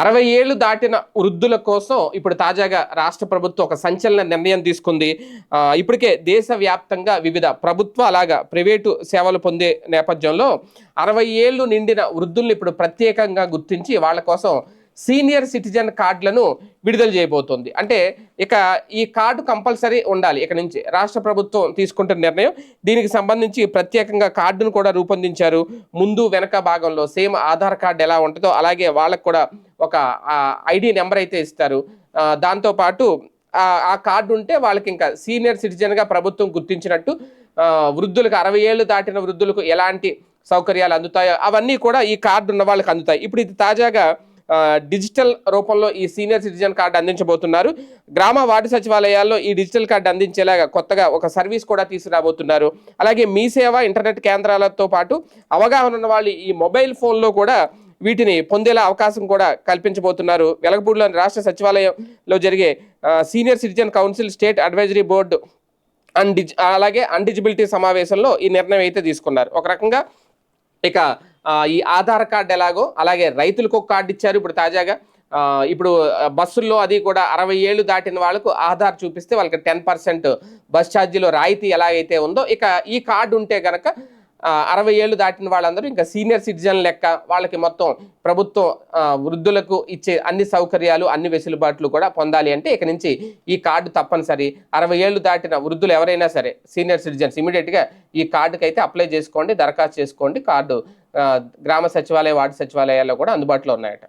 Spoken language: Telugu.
అరవై ఏళ్ళు దాటిన వృద్ధుల కోసం ఇప్పుడు తాజాగా రాష్ట్ర ప్రభుత్వం ఒక సంచలన నిర్ణయం తీసుకుంది. ఇప్పటికే దేశవ్యాప్తంగా వివిధ ప్రభుత్వ అలాగా ప్రైవేటు సేవలు పొందే నేపథ్యంలో అరవై ఏళ్ళు నిండిన వృద్ధుల్ని ఇప్పుడు ప్రత్యేకంగా గుర్తించి వాళ్ళ కోసం సీనియర్ సిటిజన్ కార్డులను విడుదల చేయబోతోంది. అంటే ఇక ఈ కార్డు కంపల్సరీ ఉండాలి. ఇక నుంచి రాష్ట్ర ప్రభుత్వం తీసుకుంటున్న నిర్ణయం. దీనికి సంబంధించి ప్రత్యేకంగా కార్డును కూడా రూపొందించారు. ముందు వెనక భాగంలో సేమ్ ఆధార్ కార్డు ఎలా ఉంటుందో అలాగే వాళ్ళకు కూడా ఒక ఐడి నెంబర్ అయితే ఇస్తారు. దాంతోపాటు ఆ- కార్డు ఉంటే వాళ్ళకి ఇంకా సీనియర్ సిటిజన్గా ప్రభుత్వం గుర్తించినట్టు వృద్ధులకు అరవై ఏళ్ళు దాటిన వృద్ధులకు ఎలాంటి సౌకర్యాలు అందుతాయో అవన్నీ కూడా ఈ కార్డు ఉన్న వాళ్ళకి అందుతాయి. ఇప్పుడు ఇది తాజాగా డిజిటల్ రూపంలో ఈ సీనియర్ సిటిజన్ కార్డు అందించబోతున్నారు. గ్రామ వార్డు సచివాలయాల్లో ఈ డిజిటల్ కార్డు అందించేలాగా కొత్తగా ఒక సర్వీస్ కూడా తీసుకురాబోతున్నారు. అలాగే మీ సేవ ఇంటర్నెట్ కేంద్రాలతో పాటు అవగాహన ఉన్న వాళ్ళు ఈ మొబైల్ ఫోన్లో కూడా వీటిని పొందేలా అవకాశం కూడా కల్పించబోతున్నారు. వెలగపూడిలోని రాష్ట్ర సచివాలయంలో జరిగే senior citizen council state advisory board అన్డిజ్ అలాగే అన్డిజిబిలిటీ సమావేశంలో ఈ నిర్ణయం అయితే తీసుకున్నారు. ఒక రకంగా ఇక ఈ ఆధార్ కార్డు ఎలాగో అలాగే రైతులకు ఒక కార్డు ఇచ్చారు. ఇప్పుడు తాజాగా ఇప్పుడు బస్సుల్లో అది కూడా అరవై ఏళ్ళు దాటిన వాళ్ళకు ఆధార్ చూపిస్తే వాళ్ళకి టెన్ పర్సెంట్ బస్ ఛార్జీలో రాయితీ ఎలాగైతే ఉందో ఇక ఈ కార్డు ఉంటే కనుక అరవై ఏళ్ళు దాటిన వాళ్ళందరూ ఇంకా సీనియర్ సిటిజన్ లెక్క వాళ్ళకి మొత్తం ప్రభుత్వం వృద్ధులకు ఇచ్చే అన్ని సౌకర్యాలు అన్ని వెసులుబాట్లు కూడా పొందాలి అంటే ఇక నుంచి ఈ కార్డు తప్పనిసరి. అరవై ఏళ్ళు దాటిన వృద్ధులు ఎవరైనా సరే సీనియర్ సిటిజన్స్ ఇమీడియట్గా ఈ కార్డుకి అయితే అప్లై చేసుకోండి దరఖాస్తు చేసుకోండి. కార్డు గ్రామ సచివాలయ వార్డు సచివాలయాల్లో కూడా అందుబాటులో ఉన్నాయట.